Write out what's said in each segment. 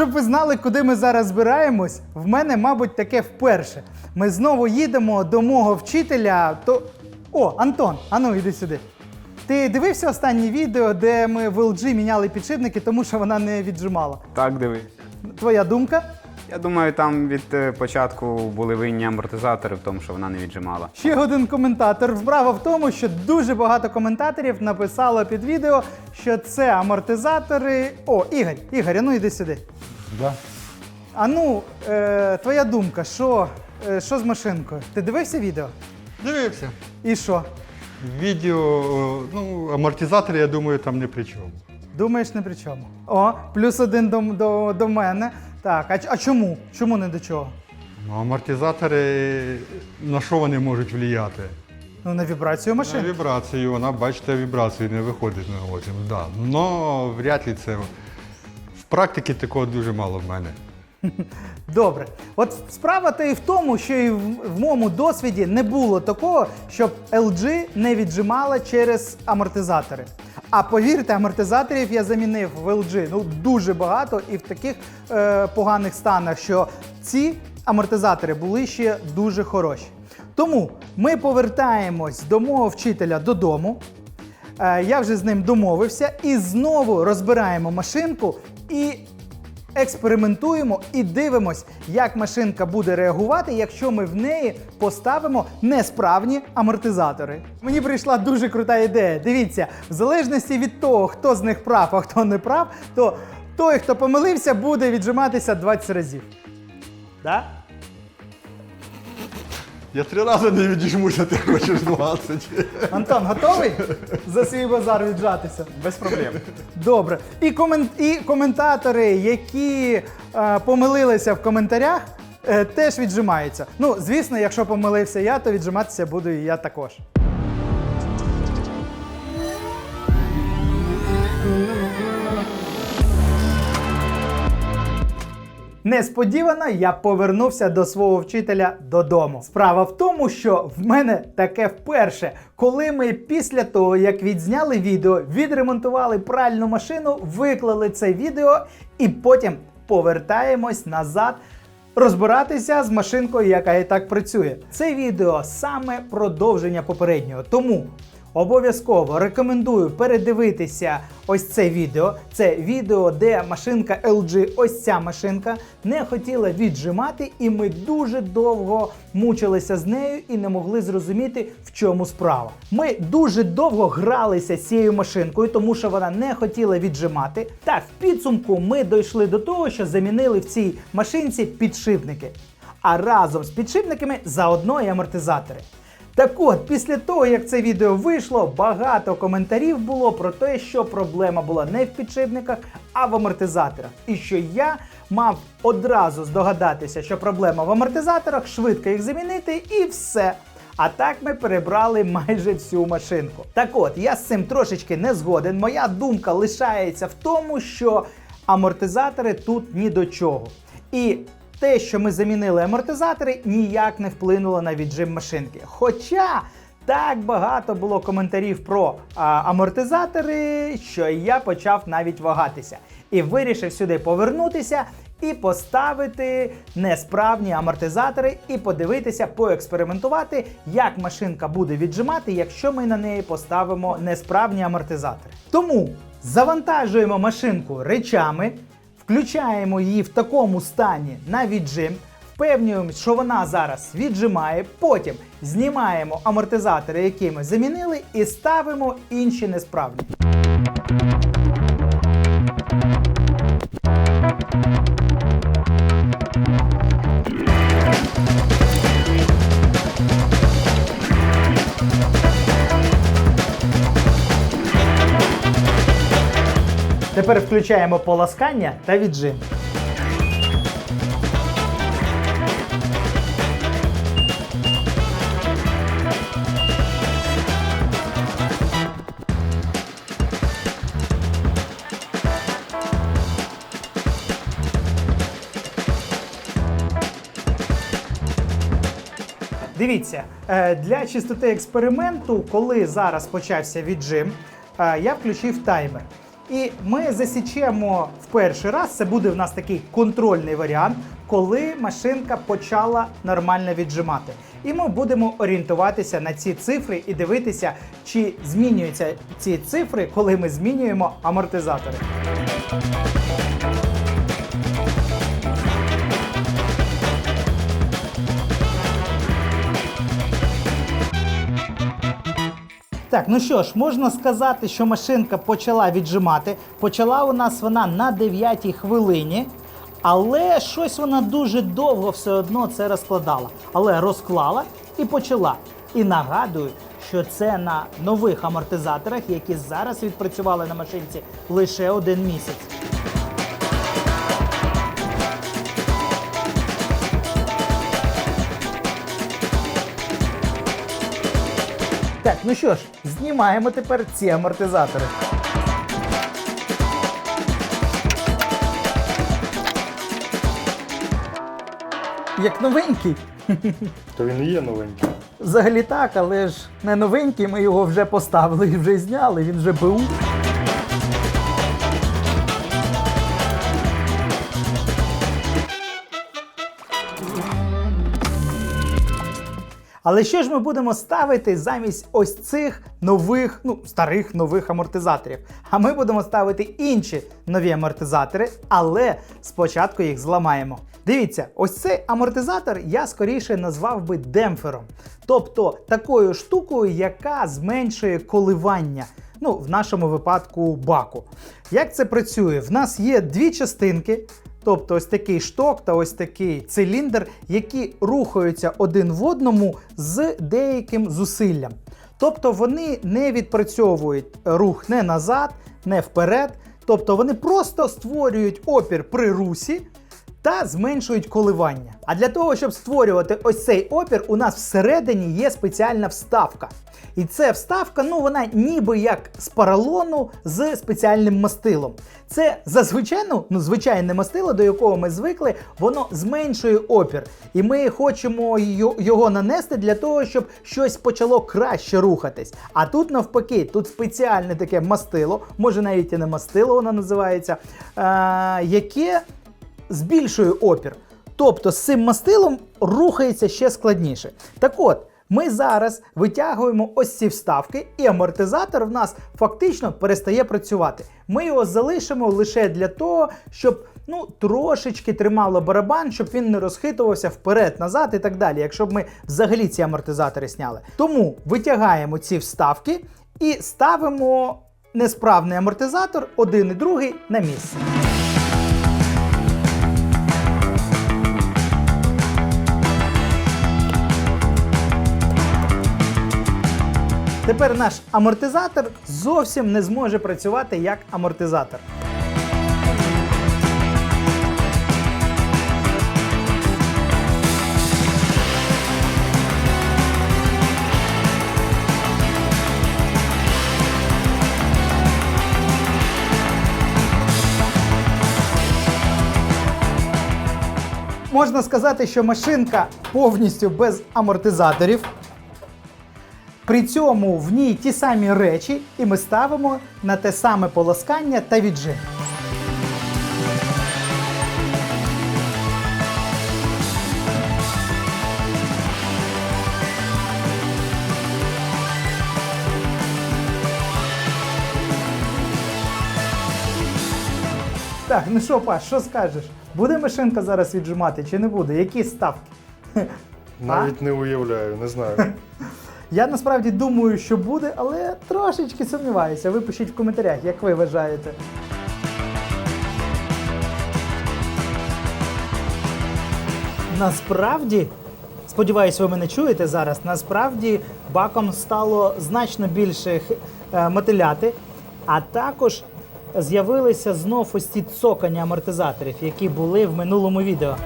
Щоб ви знали, куди ми зараз збираємось, в мене, мабуть, таке вперше. Ми знову їдемо до мого вчителя. То. О, Антон, ану, іди сюди. Ти дивився останнє відео, де ми в LG міняли підшипники, тому що вона не віджимала. Так, дивись. Твоя думка? Я думаю, там від е, початку були винні амортизатори в тому, що вона не віджимала. Ще один коментатор. Справа в тому, що дуже багато коментаторів написало під відео, що це амортизатори. О, Ігор, Ігор, а ну йди сюди. Да. А ну, е, твоя думка, що, е, що з машинкою? Ти дивився відео? Дивився. І що? Відео, ну, амортизатори, я думаю, там не при чому. Думаєш, не при чому. О, плюс один до, до, до мене. Так, а, а чому? Чому не до чого? Ну, амортизатори, на що вони можуть впливати? Ну, на вібрацію На машини. вібрацію, вона, бачите, вібрації не виходить на озім. Да. Но вряд ли це. В практиці такого дуже мало в мене. Добре. От справа то і в тому, що і в, в моєму досвіді не було такого, щоб LG не віджимала через амортизатори. А повірте, амортизаторів я замінив в LG ну дуже багато і в таких е, поганих станах, що ці амортизатори були ще дуже хороші. Тому ми повертаємось до мого вчителя додому. Е, Я вже з ним домовився і знову розбираємо машинку і експериментуємо і дивимось, як машинка буде реагувати, якщо ми в неї поставимо несправні амортизатори. Мені прийшла дуже крута ідея. Дивіться, в залежності від того, хто з них прав, а хто не прав, то той, хто помилився, буде віджиматися 20 разів. Да? Я три рази не відіжмуся, ти хочеш 20. Антон, готовий за свій базар віджатися? Без проблем. Добре. І, комен... і коментатори, які е, помилилися в коментарях, е, теж віджимаються. Ну, звісно, якщо помилився я, то віджиматися буду і я також. Несподівано я повернувся до свого вчителя додому. Справа в тому, що в мене таке вперше, коли ми після того, як відзняли відео, відремонтували пральну машину, виклали це відео і потім повертаємось назад. Розбиратися з машинкою, яка і так працює. Це відео саме продовження попереднього. Тому Обов'язково рекомендую передивитися ось це відео. Це відео, де машинка LG, ось ця машинка, не хотіла віджимати, і ми дуже довго мучилися з нею і не могли зрозуміти, в чому справа. Ми дуже довго гралися з цією машинкою, тому що вона не хотіла віджимати. Та в підсумку ми дійшли до того, що замінили в цій машинці підшипники. А разом з підшипниками заодно і амортизатори. Так от, після того, як це відео вийшло, багато коментарів було про те, що проблема була не в підшипниках, а в амортизаторах. І що я мав одразу здогадатися, що проблема в амортизаторах, швидко їх замінити і все. А так ми перебрали майже всю машинку. Так от, я з цим трошечки не згоден. Моя думка лишається в тому, що амортизатори тут ні до чого. І те, що ми замінили амортизатори, ніяк не вплинуло на віджим машинки. Хоча так багато було коментарів про а, амортизатори, що я почав навіть вагатися. І вирішив сюди повернутися і поставити несправні амортизатори, і подивитися, поекспериментувати, як машинка буде віджимати, якщо ми на неї поставимо несправні амортизатори. Тому завантажуємо машинку речами. Включаємо її в такому стані на віджим, впевнюємось, що вона зараз віджимає. Потім знімаємо амортизатори, які ми замінили, і ставимо інші несправні. Тепер включаємо полоскання та віджим. Дивіться, е, для чистоти експерименту, коли зараз почався віджим, е, я включив таймер. І ми засічемо в перший раз. Це буде в нас такий контрольний варіант, коли машинка почала нормально віджимати. І ми будемо орієнтуватися на ці цифри і дивитися, чи змінюються ці цифри, коли ми змінюємо амортизатори. Так, ну що ж, можна сказати, що машинка почала віджимати. Почала у нас вона на 9 хвилині, але щось вона дуже довго все одно це розкладала. Але розклала і почала. І нагадую, що це на нових амортизаторах, які зараз відпрацювали на машинці лише один місяць. Так, ну що ж, знімаємо тепер ці амортизатори. Як новенький. То він і є новенький. Взагалі так, але ж не новенький, ми його вже поставили і вже зняли, він вже БУ. Але що ж ми будемо ставити замість ось цих нових, ну старих нових амортизаторів? А ми будемо ставити інші нові амортизатори, але спочатку їх зламаємо. Дивіться, ось цей амортизатор я скоріше назвав би демпфером, тобто такою штукою, яка зменшує коливання. Ну, в нашому випадку баку. Як це працює? В нас є дві частинки. Тобто ось такий шток та ось такий циліндр, які рухаються один в одному з деяким зусиллям. Тобто вони не відпрацьовують рух не назад, не вперед. Тобто вони просто створюють опір при русі та зменшують коливання. А для того, щоб створювати ось цей опір, у нас всередині є спеціальна вставка. І ця вставка, ну вона ніби як з поролону з спеціальним мастилом. Це зазвичай, ну, звичайне мастило, до якого ми звикли, воно зменшує опір. І ми хочемо його нанести для того, щоб щось почало краще рухатись. А тут навпаки, тут спеціальне таке мастило, може навіть і не мастило, воно називається, яке збільшує опір. Тобто з цим мастилом рухається ще складніше. Так от, ми зараз витягуємо ось ці вставки, і амортизатор в нас фактично перестає працювати. Ми його залишимо лише для того, щоб ну, трошечки тримало барабан, щоб він не розхитувався вперед-назад і так далі, якщо б ми взагалі ці амортизатори сняли. Тому витягаємо ці вставки і ставимо несправний амортизатор, один і другий на місце. Тепер наш амортизатор зовсім не зможе працювати як амортизатор. Можна сказати, що машинка повністю без амортизаторів. При цьому в ній ті самі речі, і ми ставимо на те саме полоскання та віджим. Так, ну що, Паш, що скажеш? Буде машинка зараз віджимати чи не буде? Які ставки? Навіть не уявляю, не знаю. Я насправді думаю, що буде, але трошечки сумніваюся. Ви пишіть в коментарях, як ви вважаєте. Насправді, сподіваюсь, ви мене чуєте зараз. Насправді баком стало значно більше е, мотиляти, а також з'явилися знов ось ці цокання амортизаторів, які були в минулому відео.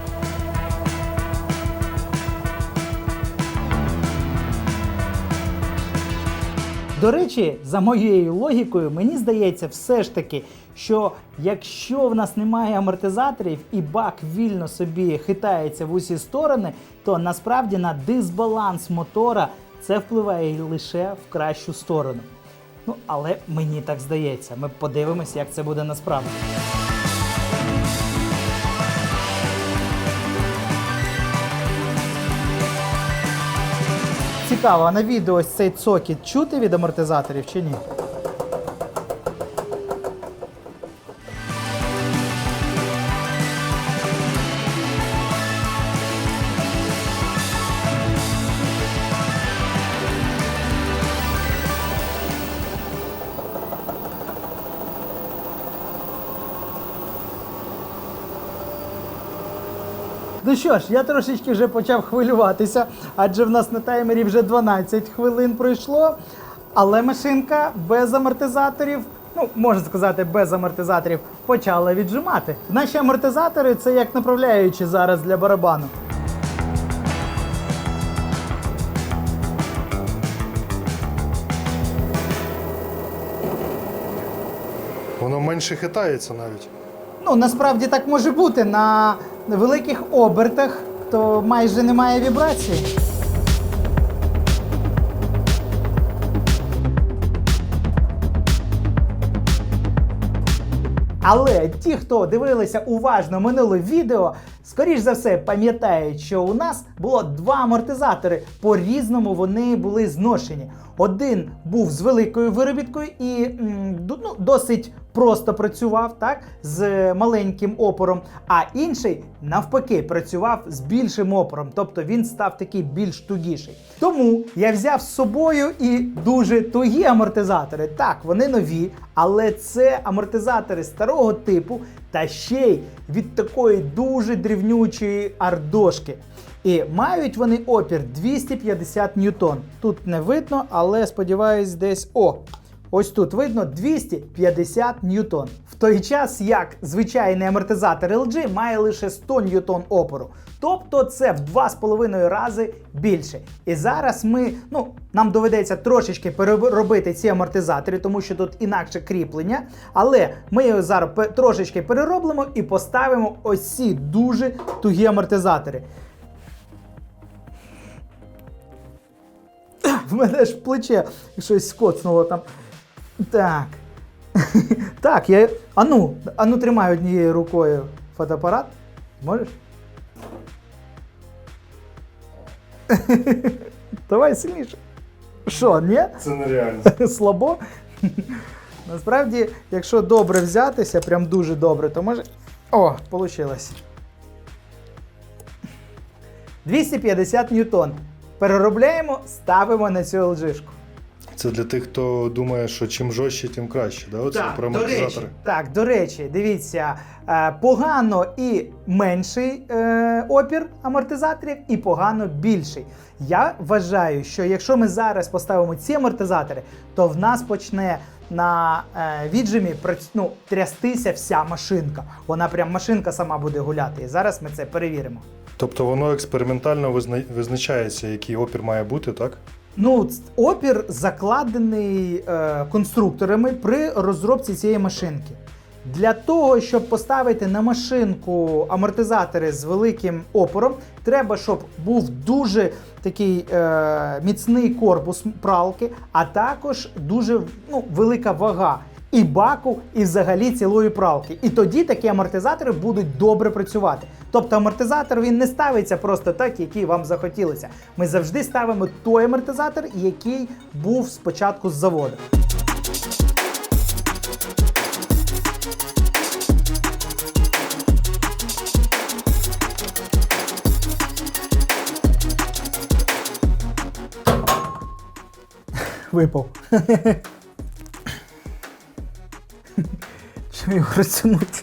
До речі, за моєю логікою, мені здається, все ж таки, що якщо в нас немає амортизаторів і бак вільно собі хитається в усі сторони, то насправді на дисбаланс мотора це впливає лише в кращу сторону. Ну, але мені так здається. Ми подивимося, як це буде насправді. Цікаво, а на відео ось цей цокіт чути від амортизаторів чи ні? Ну що ж, я трошечки вже почав хвилюватися, адже в нас на таймері вже 12 хвилин пройшло. Але машинка без амортизаторів, ну можна сказати, без амортизаторів, почала віджимати. Наші амортизатори це як направляючі зараз для барабану. Воно менше хитається навіть. Ну, насправді так може бути. На великих обертах то майже немає вібрації. Але ті, хто дивилися уважно минуле відео, скоріш за все пам'ятають, що у нас було два амортизатори. По-різному вони були зношені. Один був з великою виробіткою і ну, досить просто працював так з маленьким опором, а інший навпаки працював з більшим опором, тобто він став такий більш тугіший. Тому я взяв з собою і дуже тугі амортизатори. Так, вони нові, але це амортизатори старого типу та ще й від такої дуже дрівнючої ардошки. І мають вони опір 250 ньютон. Тут не видно, але сподіваюсь, десь о. Ось тут видно 250 ньютон. В той час як звичайний амортизатор LG має лише 100 ньютон опору. Тобто це в 2,5 рази більше. І зараз ми, ну, нам доведеться трошечки переробити ці амортизатори, тому що тут інакше кріплення. Але ми його зараз трошечки переробимо і поставимо ось ці дуже тугі амортизатори. В мене ж плече щось скоцнуло там. Так. Так, я. Ану, ану тримай однією рукою фотоапарат. Можеш? Давай сильніше. Що, ні? Це нереально. Слабо? Насправді, якщо добре взятися, прям дуже добре, то може. О, вийшло. 250 ньютон. Переробляємо, ставимо на цю LG-шку. Це для тих, хто думає, що чим жорстче, тим краще. Да? Оце про до речі, амортизатори. так, до речі, дивіться, е, погано і менший е, опір амортизаторів, і погано більший. Я вважаю, що якщо ми зараз поставимо ці амортизатори, то в нас почне на е, віджимі прац- ну, трястися вся машинка. Вона прям машинка сама буде гуляти. І зараз ми це перевіримо. Тобто воно експериментально визна... визначається, який опір має бути, так? Ну, опір закладений е, конструкторами при розробці цієї машинки. Для того, щоб поставити на машинку амортизатори з великим опором, треба, щоб був дуже такий е, міцний корпус пралки, а також дуже ну, велика вага і баку, і взагалі цілої пралки. І тоді такі амортизатори будуть добре працювати. Тобто амортизатор він не ставиться просто так, який вам захотілося. Ми завжди ставимо той амортизатор, який був спочатку з заводу. Випав. Що його розтягнути?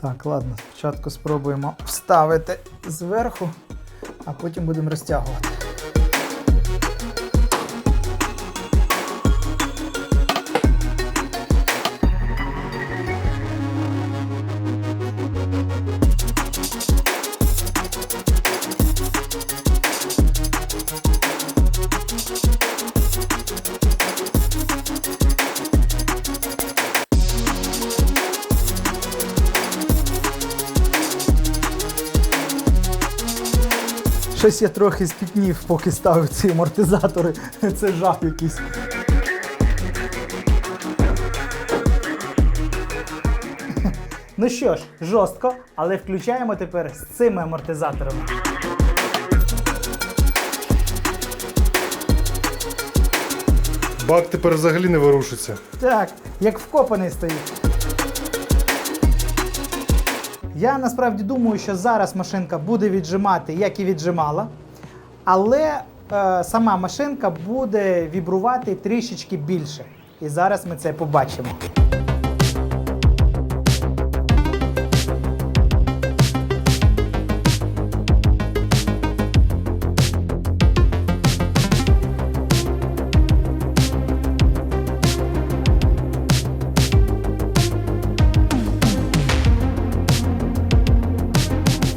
Так, ладно, спочатку спробуємо вставити зверху, а потім будемо розтягувати. Щось я трохи стіпнів, поки ставив ці амортизатори. Це жах якийсь. Ну що ж, жорстко, але включаємо тепер з цими амортизаторами. Бак тепер взагалі не вирушиться. Так, як вкопаний стоїть. Я насправді думаю, що зараз машинка буде віджимати, як і віджимала, але е, сама машинка буде вібрувати трішечки більше. І зараз ми це побачимо.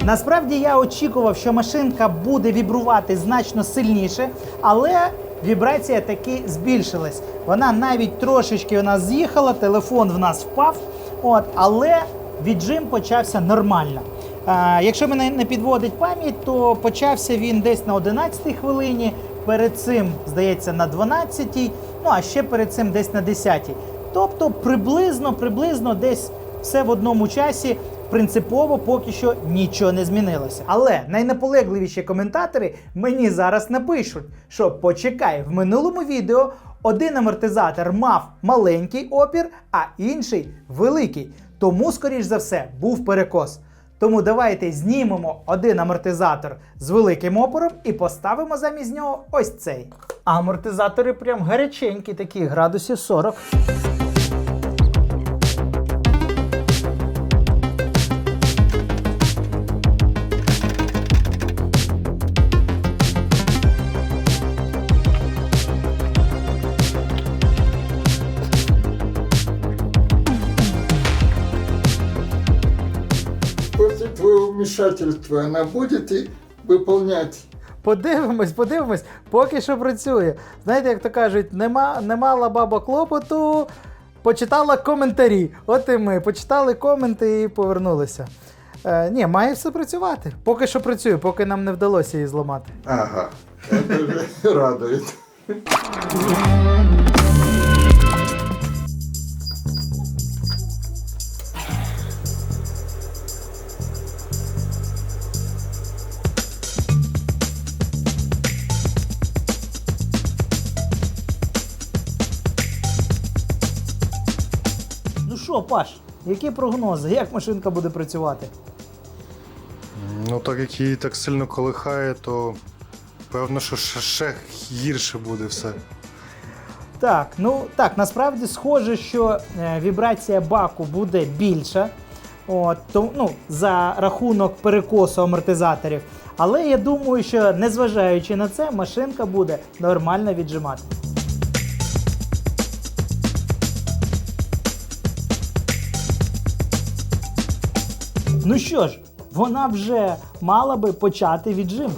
Насправді я очікував, що машинка буде вібрувати значно сильніше, але вібрація таки збільшилась. Вона навіть трошечки у нас з'їхала, телефон в нас впав. От, але віджим почався нормально. А, якщо мене не підводить пам'ять, то почався він десь на 11-й хвилині, перед цим, здається, на 12-й, ну а ще перед цим десь на 10-й. Тобто приблизно, приблизно десь все в одному часі. Принципово поки що нічого не змінилося. Але найнаполегливіші коментатори мені зараз напишуть, що почекай, в минулому відео один амортизатор мав маленький опір, а інший великий. Тому, скоріш за все, був перекос. Тому давайте знімемо один амортизатор з великим опором і поставимо замість нього ось цей. Амортизатори прям гаряченькі, такі градусів 40. Вмешательства она будет и выполнять Подивимось, подивимось, поки що працює. Знаєте, як то кажуть, нема, не мала баба клопоту, почитала коментарі. От і ми почитали коменти і повернулися. Е, ні, має все працювати. Поки що працює, поки нам не вдалося її зламати. Ага, это же радует. Що, Паш, які прогнози? Як машинка буде працювати? Ну так як її так сильно колихає, то певно, що ще, гірше буде все. Так, ну так, насправді схоже, що е, вібрація баку буде більша. От, то, ну, за рахунок перекосу амортизаторів. Але я думаю, що незважаючи на це, машинка буде нормально віджимати. Ну що ж, вона вже мала би почати віджим.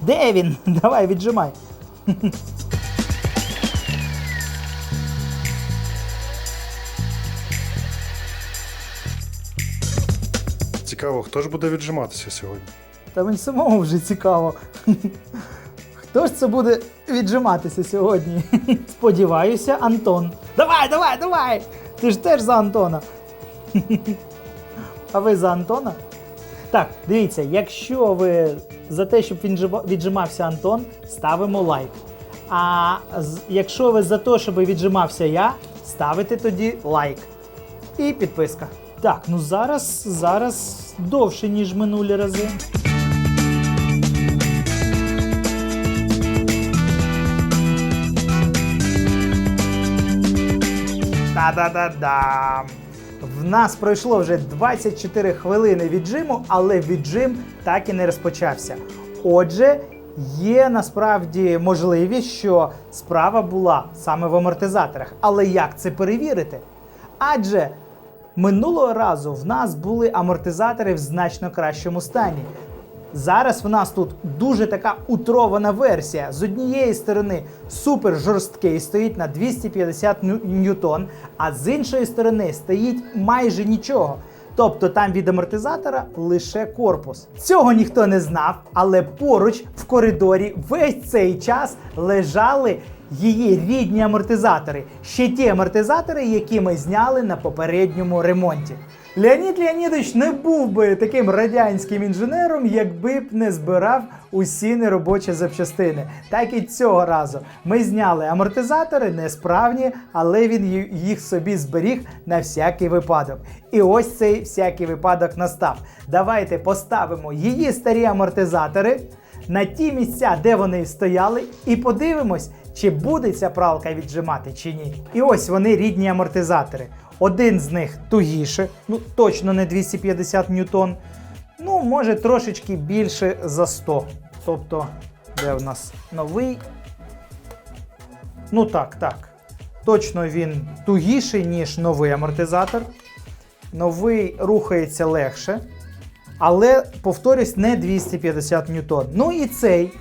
Де він? Давай, віджимай. Цікаво, хто ж буде віджиматися сьогодні? Та мені самому вже цікаво. Хто ж це буде віджиматися сьогодні? Сподіваюся, Антон. Давай, давай, давай! Ти ж теж за Антона. А ви за Антона? Так, дивіться, якщо ви за те, щоб він віджимався Антон, ставимо лайк. А якщо ви за те, щоб віджимався я, ставите тоді лайк. І підписка. Так, ну зараз, зараз довше, ніж минулі рази. Та-да-да-дам! В нас пройшло вже 24 хвилини віджиму, але віджим так і не розпочався. Отже, є насправді можливість, що справа була саме в амортизаторах. Але як це перевірити? Адже минулого разу в нас були амортизатори в значно кращому стані. Зараз в нас тут дуже така утрована версія. З однієї сторони супер жорсткий стоїть на 250 ню- ньютон, а з іншої сторони стоїть майже нічого. Тобто там від амортизатора лише корпус. Цього ніхто не знав, але поруч в коридорі весь цей час лежали її рідні амортизатори. Ще ті амортизатори, які ми зняли на попередньому ремонті. Леонід Леонідович не був би таким радянським інженером, якби б не збирав усі неробочі запчастини. Так і цього разу ми зняли амортизатори несправні, але він їх собі зберіг на всякий випадок. І ось цей всякий випадок настав. Давайте поставимо її старі амортизатори на ті місця, де вони стояли, і подивимось, чи буде ця пралка віджимати чи ні. І ось вони рідні амортизатори. Один з них тугіше, ну точно не 250 ньютон. Ну, може трошечки більше за 100. Тобто, де в нас новий? Ну так, так. Точно він тугіший, ніж новий амортизатор. Новий рухається легше. Але, повторюсь, не 250 ньютон. Ну і цей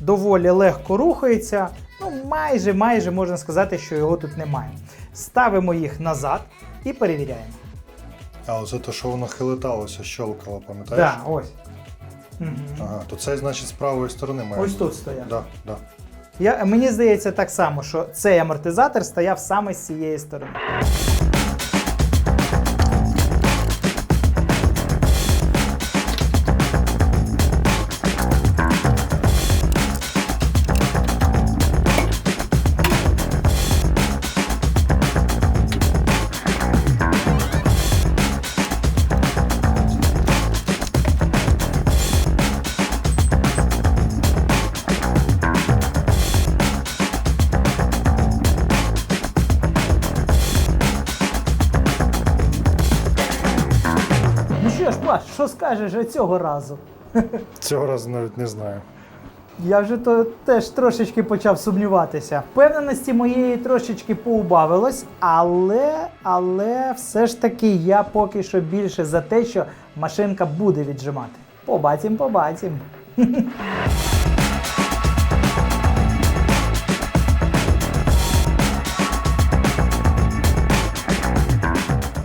доволі легко рухається. Ну, майже, майже можна сказати, що його тут немає. Ставимо їх назад і перевіряємо. А оце те, що воно хилиталося, щелкало, пам'ятаєш? Так, ось. Мгм. Ага, то це значить з правої сторони має. Ось бути. тут стояв. Да, да. Я, мені здається так само, що цей амортизатор стояв саме з цієї сторони. Скажеш цього разу? Цього разу навіть не знаю. Я вже то теж трошечки почав сумніватися. Впевненості моєї трошечки поубавилось, але, але все ж таки я поки що більше за те, що машинка буде віджимати. Побачимо, побачим.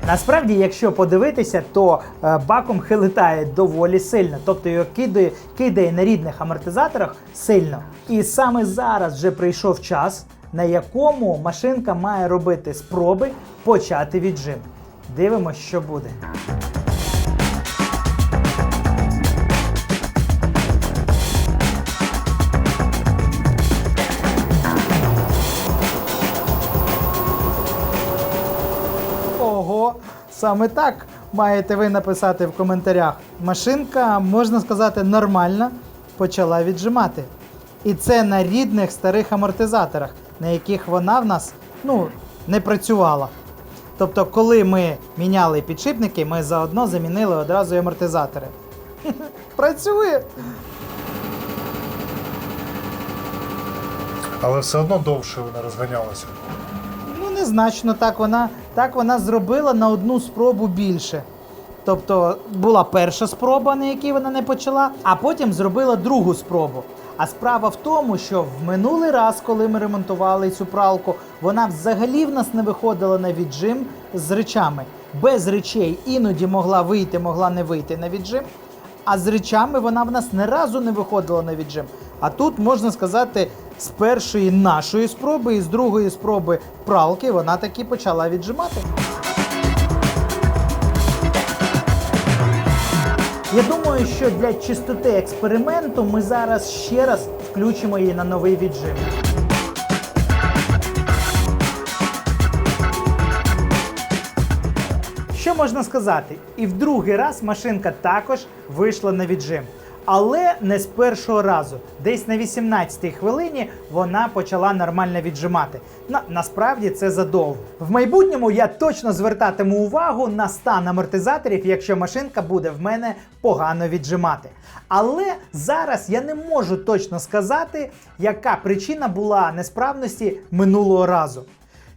Насправді, якщо подивитися, то е, баком хилитає доволі сильно, тобто його кидає, кидає на рідних амортизаторах сильно. І саме зараз вже прийшов час, на якому машинка має робити спроби почати віджим. Дивимось, що буде. Саме так маєте ви написати в коментарях. Машинка, можна сказати, нормально почала віджимати. І це на рідних старих амортизаторах, на яких вона в нас ну, не працювала. Тобто, коли ми міняли підшипники, ми заодно замінили одразу і амортизатори. Працює! Але все одно довше вона розганялася. Незначно так вона, так вона зробила на одну спробу більше. Тобто була перша спроба, на якій вона не почала, а потім зробила другу спробу. А справа в тому, що в минулий раз, коли ми ремонтували цю пралку, вона взагалі в нас не виходила на віджим з речами. Без речей іноді могла вийти, могла не вийти на віджим. А з речами вона в нас ні разу не виходила на віджим. А тут можна сказати, з першої нашої спроби і з другої спроби пралки вона таки почала віджимати. Я думаю, що для чистоти експерименту ми зараз ще раз включимо її на новий віджим. Що можна сказати? І в другий раз машинка також вийшла на віджим. Але не з першого разу. Десь на 18-й хвилині вона почала нормально віджимати. На, насправді це задовго. В майбутньому я точно звертатиму увагу на стан амортизаторів, якщо машинка буде в мене погано віджимати. Але зараз я не можу точно сказати, яка причина була несправності минулого разу.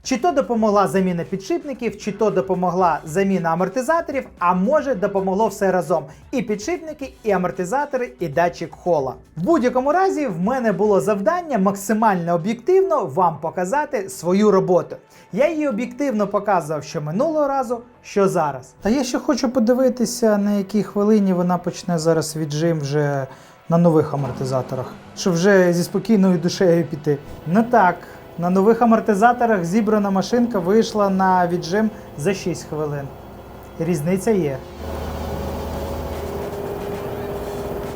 Чи то допомогла заміна підшипників, чи то допомогла заміна амортизаторів, а може допомогло все разом: і підшипники, і амортизатори, і датчик хола. В будь-якому разі, в мене було завдання максимально об'єктивно вам показати свою роботу. Я її об'єктивно показував що минулого разу, що зараз. Та я ще хочу подивитися, на якій хвилині вона почне зараз віджим вже на нових амортизаторах, щоб вже зі спокійною душею піти. Ну так. На нових амортизаторах зібрана машинка вийшла на віджим за 6 хвилин. різниця є.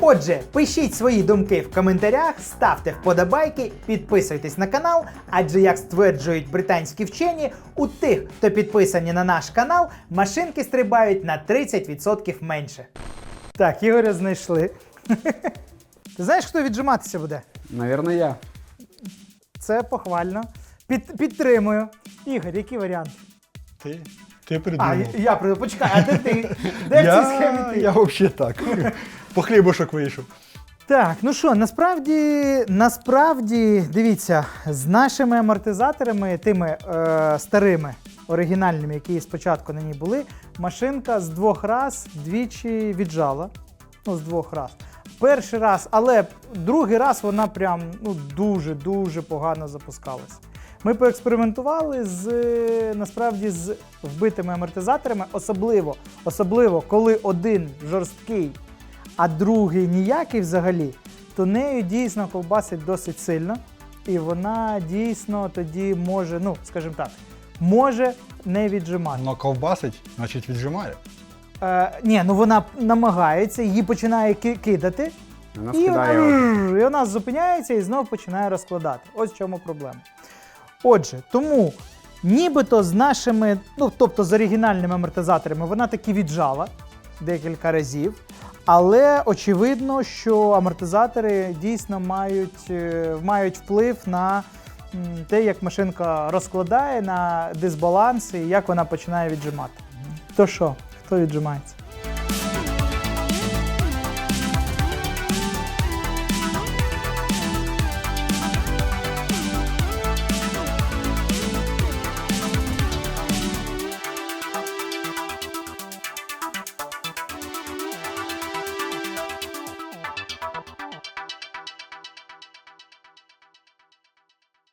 Отже, пишіть свої думки в коментарях, ставте вподобайки, підписуйтесь на канал, адже як стверджують британські вчені, у тих, хто підписані на наш канал, машинки стрибають на 30% менше. Так, Ігоря знайшли. Ти знаєш, хто віджиматися буде? Навірно, я. Це похвально. Під, підтримую. Ігор, який варіант? Ти, ти А, придумав. я, я придумав. почекай, а де ти? Де в цій схемі ти? я взагалі так. По хлібушок вийшов. Так, ну що, насправді, насправді, дивіться, з нашими амортизаторами, тими е, старими, оригінальними, які спочатку на ній були, машинка з двох раз двічі віджала. Ну, з двох раз. Перший раз, але другий раз вона прям ну, дуже-дуже погано запускалась. Ми поекспериментували з е, насправді з вбитими амортизаторами, особливо, особливо коли один жорсткий, а другий ніякий взагалі, то нею дійсно ковбасить досить сильно, і вона дійсно тоді може, ну скажімо так, може не віджимати. Воно ковбасить, значить віджимає. Е, ні, ну вона намагається, її починає ки- кидати, Вона і вона, скидає. і вона зупиняється і знов починає розкладати. Ось в чому проблема. Отже, тому нібито з нашими, ну тобто з оригінальними амортизаторами, вона таки віджала декілька разів. Але очевидно, що амортизатори дійсно мають, е, мають вплив на м, те, як машинка розкладає, на дисбаланс і як вона починає віджимати. То що, Хто віджимається.